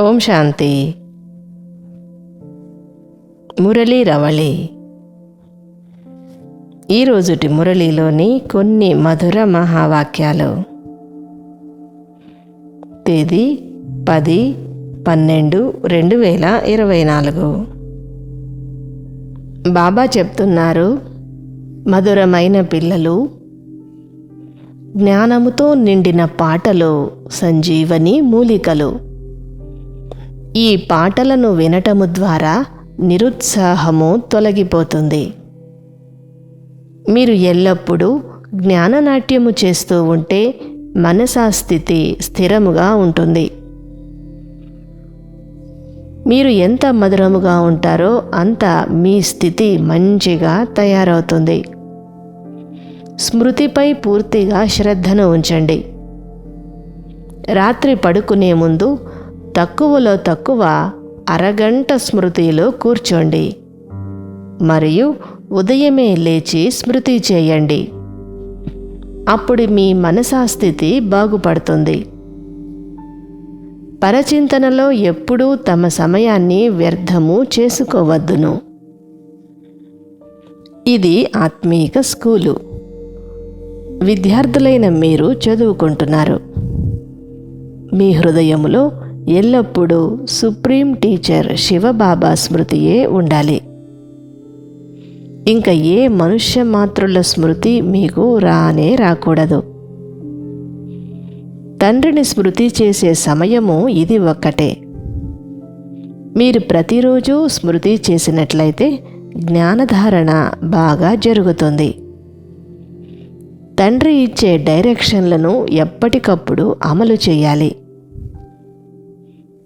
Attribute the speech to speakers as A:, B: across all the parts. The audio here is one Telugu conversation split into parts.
A: ఓం శాంతి. మురళీ రవళి. ఈరోజుటి మురళీలోని కొన్ని మధుర మహావాక్యాలు. తేదీ పది పన్నెండు రెండు వేల ఇరవై నాలుగు. బాబా చెప్తున్నారు మధురమైన పిల్లలు జ్ఞానముతో నిండిన పాటలు సంజీవని మూలికలు. ఈ పాటలను వినటము ద్వారా నిరుత్సాహము తొలగిపోతుంది. మీరు ఎల్లప్పుడూ జ్ఞాననాట్యము చేస్తూ ఉంటే మనసా స్థితి స్థిరముగా ఉంటుంది. మీరు ఎంత మధురముగా ఉంటారో అంత మీ స్థితి మంచిగా తయారవుతుంది. స్మృతిపై పూర్తిగా శ్రద్ధను ఉంచండి. రాత్రి పడుకునే ముందు తక్కువలో తక్కువ అరగంట స్మృతిలో కూర్చోండి. మరియు ఉదయమే లేచి స్మృతి చేయండి. అప్పుడు మీ మనసాస్థితి బాగుపడుతుంది. పరచింతనలో ఎప్పుడూ తమ సమయాన్ని వ్యర్థము చేసుకోవద్దును. ఇది ఆత్మీక స్కూలు. విద్యార్థులైన మీరు చదువుకుంటున్నారు. మీ హృదయములో ఎల్లప్పుడూ సుప్రీం టీచర్ శివబాబా స్మృతియే ఉండాలి. ఇంకా ఏ మనుష్య మాతృల స్మృతి మీకు రానే రాకూడదు. తండ్రిని స్మృతి చేసే సమయము ఇది ఒక్కటే. మీరు ప్రతిరోజు స్మృతి చేసినట్లయితే జ్ఞానధారణ బాగా జరుగుతుంది. తండ్రి ఇచ్చే డైరెక్షన్లను ఎప్పటికప్పుడు అమలు చేయాలి.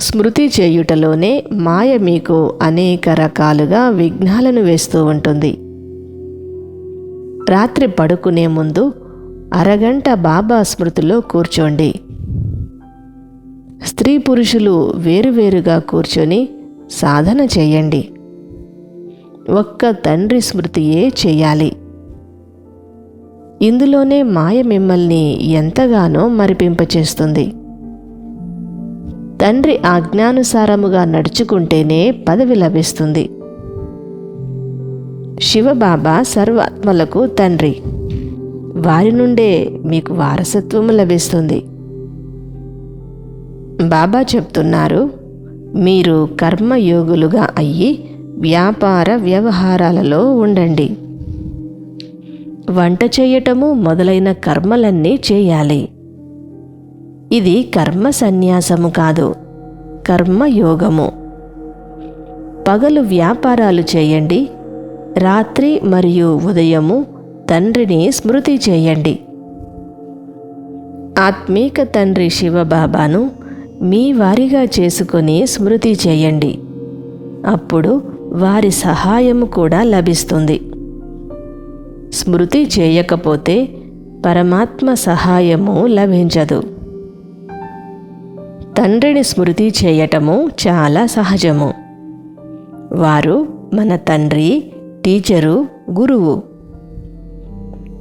A: స్మృతి చేయుటలోనే మాయ మీకు అనేక రకాలుగా విఘ్నాలను వేస్తూ ఉంటుంది. రాత్రి పడుకునే ముందు అరగంట బాబా స్మృతిలో కూర్చోండి. స్త్రీ పురుషులు వేరువేరుగా కూర్చొని సాధన చేయండి. ఒక్క తండ్రి స్మృతియే చేయాలి. ఇందులోనే మాయ మిమ్మల్ని ఎంతగానో మరిపింపచేస్తుంది. తండ్రి ఆజ్ఞానుసారముగా నడుచుకుంటేనే పదవి లభిస్తుంది. శివబాబా సర్వాత్మలకు తండ్రి. వారి నుండే మీకు వారసత్వము లభిస్తుంది. బాబా చెప్తున్నారు మీరు కర్మయోగులుగా అయ్యి వ్యాపార వ్యవహారాలలో ఉండండి. వంట చేయటము మొదలైన కర్మలన్నీ చేయాలి. ఇది కర్మ సన్యాసము కాదు కర్మయోగము పగలు వ్యాపారాలు చేయండి రాత్రి మరియు ఉదయము తండ్రిని స్మృతి చేయండి. ఆత్మీక తండ్రి శివబాబాను మీ వారిగా చేసుకొని స్మృతి చేయండి. అప్పుడు వారి సహాయము కూడా లభిస్తుంది. స్మృతి చేయకపోతే పరమాత్మ సహాయము లభించదు. తండ్రిని స్మృతి చేయటము చాలా సహజము. వారు మన తండ్రి టీచరు గురువు.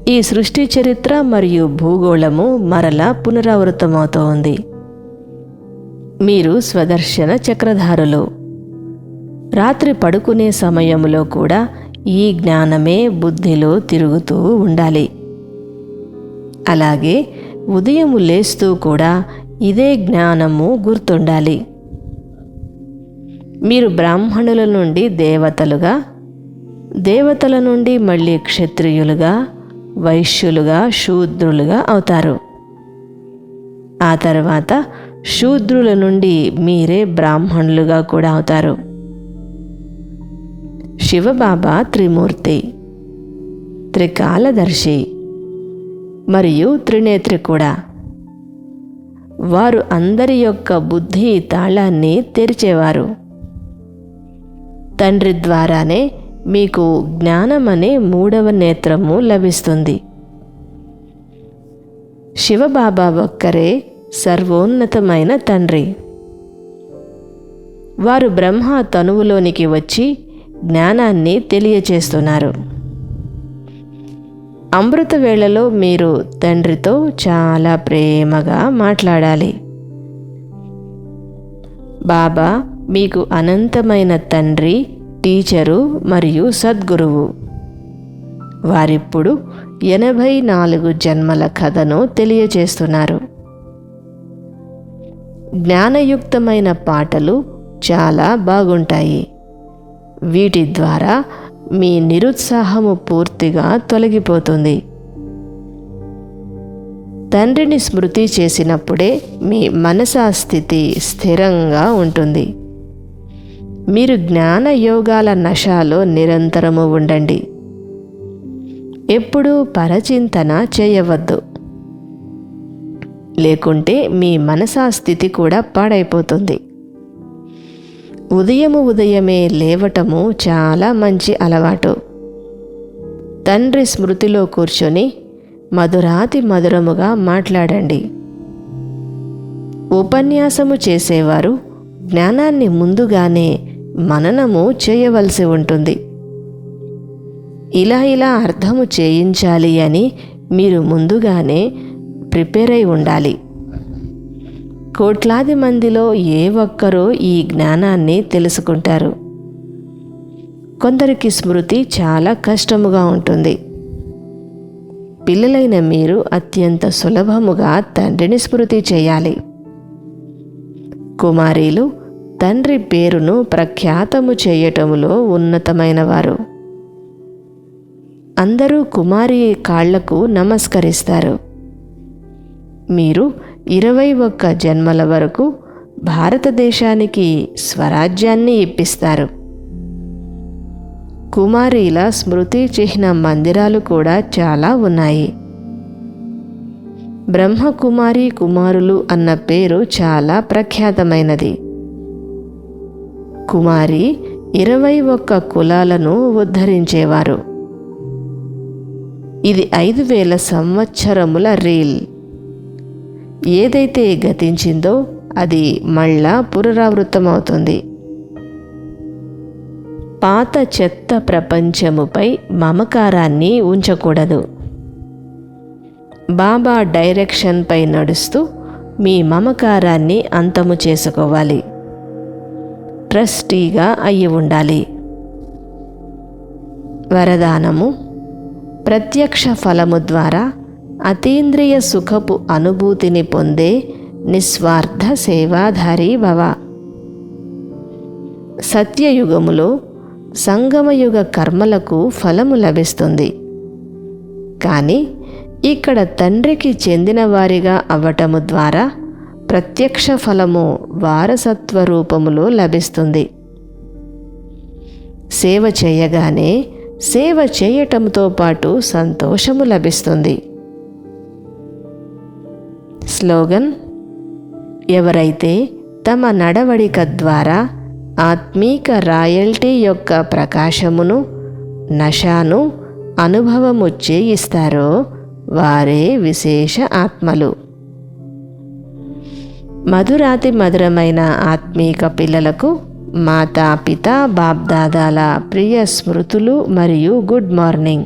A: ఈ సృష్టి చరిత్ర మరియు భూగోళము మరలా పునరావృతమవుతోంది. మీరు స్వదర్శన చక్రధారులు. రాత్రి పడుకునే సమయంలో కూడా ఈ జ్ఞానమే బుద్ధిలో తిరుగుతూ ఉండాలి. అలాగే ఉదయము లేస్తూ కూడా ఇదే జ్ఞానము గుర్తుండాలి. మీరు బ్రాహ్మణుల నుండి దేవతలుగా దేవతల నుండి మళ్ళీ క్షత్రియులుగా వైశ్యులుగా శూద్రులుగా అవుతారు. ఆ తర్వాత శూద్రుల నుండి మీరే బ్రాహ్మణులుగా కూడా అవుతారు. శివబాబా త్రిమూర్తి త్రికాలదర్శి మరియు త్రినేత్రి కూడా వారు అందరి యొక్క బుద్ధి తాళాన్ని తెరిచేవారు. తండ్రి ద్వారానే మీకు జ్ఞానం అనే మూడవ నేత్రము లభిస్తుంది. శివబాబా ఒక్కరే సర్వోన్నతమైన తండ్రి. వారు బ్రహ్మ తనువులోనికి వచ్చి జ్ఞానాన్ని తెలియచేస్తున్నారు. అమృత వేళలో మీరు తండ్రితో చాలా ప్రేమగా మాట్లాడాలి. బాబా మీకు అనంతమైన తండ్రి టీచరు మరియు సద్గురువు. వారిప్పుడు ఎనభై నాలుగు జన్మల కథను తెలియచేస్తున్నారు జ్ఞానయుక్తమైన పాటలు చాలా బాగుంటాయి. వీటి ద్వారా మీ నిరుత్సాహము పూర్తిగా తొలగిపోతుంది. తండ్రిని స్మృతి చేసినప్పుడే మీ మనసా స్థితి స్థిరంగా ఉంటుంది. మీరు జ్ఞాన యోగాల నశాలో నిరంతరము ఉండండి. ఎప్పుడూ పరచింతన చేయవద్దు. లేకుంటే మీ మనసా స్థితి కూడా పాడైపోతుంది. ఉదయము ఉదయమే లేవటము చాలా మంచి అలవాటు. తండ్రి స్మృతిలో కూర్చొని మధురాతి మధురముగా మాట్లాడండి. ఉపన్యాసము చేసేవారు జ్ఞానాన్ని ముందుగానే మననము చేయవలసి ఉంటుంది. ఇలా ఇలా అర్థము చేయించాలి అని మీరు ముందుగానే ప్రిపేర్ అయి ఉండాలి. కోట్లాది మందిలో ఏ ఒక్కరో ఈ జ్ఞానాన్ని తెలుసుకుంటారు. కొందరికి స్మృతి చాలా కష్టముగా ఉంటుంది. పిల్లలైన మీరు అత్యంత సులభముగా తండ్రిని స్మృతి చేయాలి. కుమారీలు తండ్రి పేరును ప్రఖ్యాతము చేయటములో ఉన్నతమైన వారు అందరూ కుమారి కాళ్ళకు నమస్కరిస్తారు. మీరు ఇరవై ఒక్క జన్మల వరకు భారతదేశానికి స్వరాజ్యాన్ని ఇప్పిస్తారు. కుమారీల స్మృతి చిహ్న మందిరాలు కూడా చాలా ఉన్నాయి. బ్రహ్మకుమారి కుమారులు అన్న పేరు చాలా ప్రఖ్యాతమైనది. కుమారి ఇరవై ఒక్క కులాలను ఉద్ధరించేవారు. ఇది ఐదు వేల సంవత్సరముల రీల్. ఏదైతే గతించిందో అది మళ్ళా పునరావృతమవుతుంది. పాత చెత్త ప్రపంచముపై మమకారాన్ని ఉంచకూడదు. బాబా డైరెక్షన్పై నడుస్తూ మీ మమకారాన్ని అంతము చేసుకోవాలి. ట్రస్టీగా అయి ఉండాలి. వరదానము ప్రత్యక్ష ఫలము ద్వారా అతీంద్రియ సుఖపు అనుభూతిని పొందే నిస్వార్థ సేవాధారి భవ. సత్యయుగములో సంగమయుగ కర్మలకు ఫలము లభిస్తుంది. కానీ ఇక్కడ తండ్రికి చెందిన వారిగా అవ్వటము ద్వారా ప్రత్యక్ష ఫలము వారసత్వ రూపములో లభిస్తుంది. సేవ చేయగానే సేవ చేయటంతో పాటు సంతోషము లభిస్తుంది. స్లోగన్ ఎవరైతే తమ నడవడిక ద్వారా ఆత్మీక రాయల్టీ యొక్క ప్రకాశమును నశాను అనుభవము చేయిస్తారో వారే విశేష ఆత్మలు. మధురాతి మధురమైన ఆత్మీక పిల్లలకు మాతా పిత బాబ్దాదాల ప్రియ స్మృతులు మరియు గుడ్ మార్నింగ్.